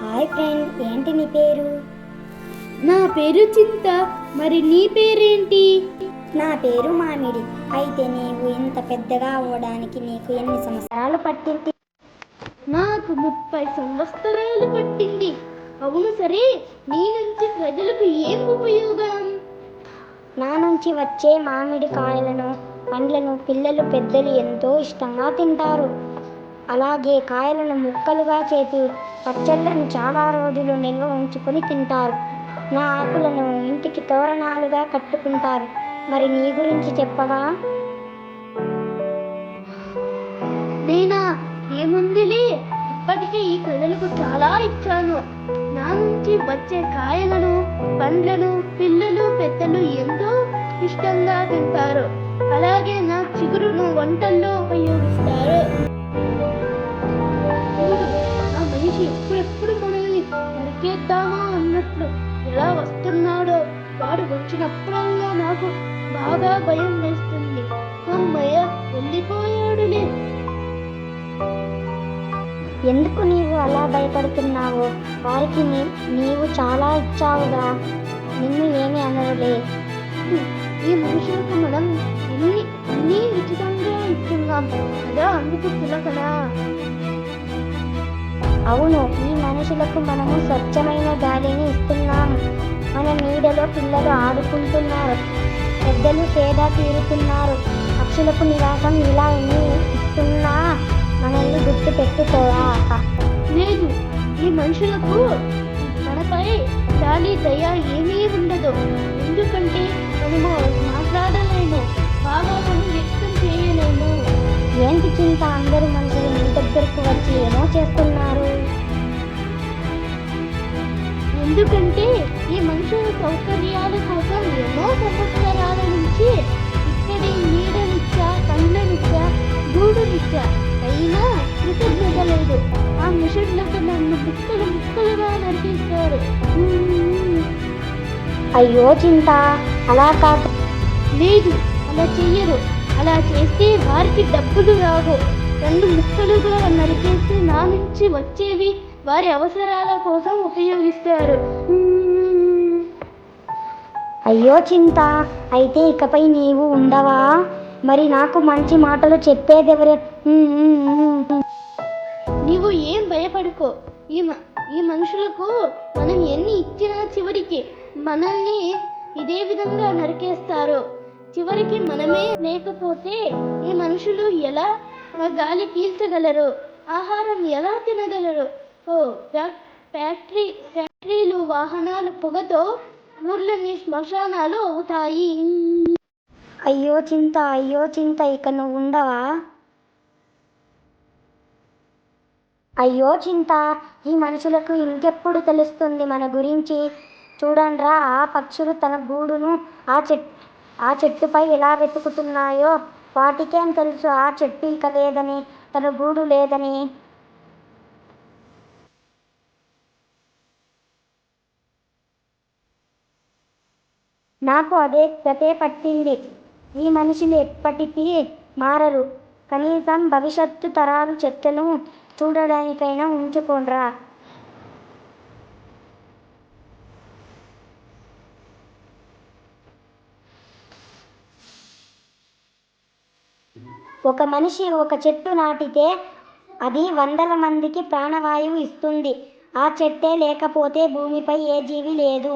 Hi friend ఏంటి నీ పేరు? నా పేరు చింత. మరి నీ పేరేంటి? నా పేరు మామిడి. అయితే నీవు ఇంత పెద్దగా అవ్వడానికి నీకు ఎన్ని సంవత్సరాలు పట్టింది? నాకు ముప్పై సంవత్సరాలు పట్టింది. అవును సరే నీ నుంచి ప్రజలకు ఏం ఉపయోగం? నా నుంచి వచ్చే మామిడి కాయలను పండ్లను పిల్లలు పెద్దలు ఎంతో ఇష్టంగా తింటారు. అలాగే కాయలను ముక్కలుగా చేసి పచ్చళ్ళను చాలా రోజులు నిల్వ ఉంచుకొని తింటారు. నా ఆకులను ఇంటికి తోరణాలుగా కట్టుకుంటారు. మరి నీ గురించి చెప్పవా? నేనా? ఏముందిలే? ఇప్పటికే ఈ కథలకు చాలా ఇచ్చాను. నా నుంచి వచ్చే కాయలను పండ్లను పిల్లలు పెద్దలు ఎంతో ఇష్టంగా తింటారు. అలాగే నా చిగురును వంటల్లో ఉపయోగిస్తారు. మనిషి ఎప్పుడెప్పుడు మనల్ని నరికేద్దామా అన్నట్లు ఎలా వస్తున్నాడో వాడు వచ్చినప్పుడల్లా నాకు బాగా భయం వేస్తుంది. అమ్మయ్య వెళ్ళిపోయాడులే. ఎందుకు నీవు అలా భయపడుతున్నావు? వారికి నీవు చాలా ఇచ్చావుగా. నిన్ను ఏమి అనరులే. ఈ మనుషులకు మనం ఎన్ని అన్ని ఉచితంగా ఇస్తున్నాం? కదా అందుకు తిలకనా అవును ఈ మనుషులకు మనము స్వచ్ఛమైన గాలిని ఇస్తున్నాము మన నీడలో పిల్లలు ఆడుకుంటున్నారు. పెద్దలు సేద తీరుతున్నారు. పక్షులకు నివాసం ఇలా ఎన్ని ఇస్తున్నా మనల్ని గుర్తు పెట్టుకోవా లేదు ఈ మనుషులకు మనపై జాలి దయ ఏమీ ఉండదు. ఎందుకంటే మనము మాట్లాడలేము భావాలను వ్యక్తం చేయలేము. ఏంటి చింత? అందరూ మనుషులు మీ దగ్గరకు వచ్చి ఏమో చేస్తున్నారు. ఎందుకంటే ఈ మనుషుల సౌకర్యాల కోసం ఎన్నో సంవత్సరాల నుంచి ఇక్కడే నీడనిచ్చా కళ్ళనిచ్చా గూడునిచ్చా అయినా కృతజ్ఞత లేదు. ఆ మిషన్లకు నన్ను ముక్కలు ముక్కలుగా నడిపిస్తారు. అయ్యో చింత అలా కాదు. లేదు అలా చెయ్యరు. అలా చేస్తే వారికి డబ్బులు రావు. రెండు ముక్కలుగా నరికేసి నా నుంచి వచ్చేవి వారి అవసరాల కోసం ఉపయోగిస్తారు. అయ్యో చింత అయితే ఇకపై నీవు ఉండవా? మరి నాకు మంచి మాటలు చెప్పేదెవరే. నీవు ఏం భయపడుకో. ఈ ఈ మనుషులకు మనం ఎన్ని ఇచ్చినా చివరికి మనల్ని ఇదే విధంగా నరికేస్తారు. చివరికి మనమే లేకపోతే ఈ మనుషులు ఎలా గాలి పీల్చగలరు? ఆహారం ఎలా తినగలరు? ఫ్యాక్టరీ ఫ్యాక్టరీలు వాహనాలు పొగతో ఊర్లని శ్మశానాలు అవుతాయి. అయ్యో చింత అయ్యో చింత ఇక నువ్వు ఉండవా? అయ్యో చింత ఈ మనుషులకు ఇంకెప్పుడు తెలుస్తుంది మన గురించి? చూడండ్రా ఆ పక్షులు తన గూడును ఆ చెట్ ఆ చెట్టుపై ఎలా వెతుకుతున్నాయో? వాటికేం తెలుసు? ఆ చెట్టు ఇక లేదని తన గూడు లేదని. నాకు అదే గతే పట్టింది. ఈ మనుషులు ఎప్పటికీ మారరు. కనీసం భవిష్యత్తు తరాలు చెట్లను చూడడానికైనా ఉంచుకోండ్రా. ఒక మనిషి ఒక చెట్టు నాటితే అది వందల మందికి ప్రాణవాయువు ఇస్తుంది. ఆ చెట్టే లేకపోతే భూమిపై ఏ జీవి లేదు.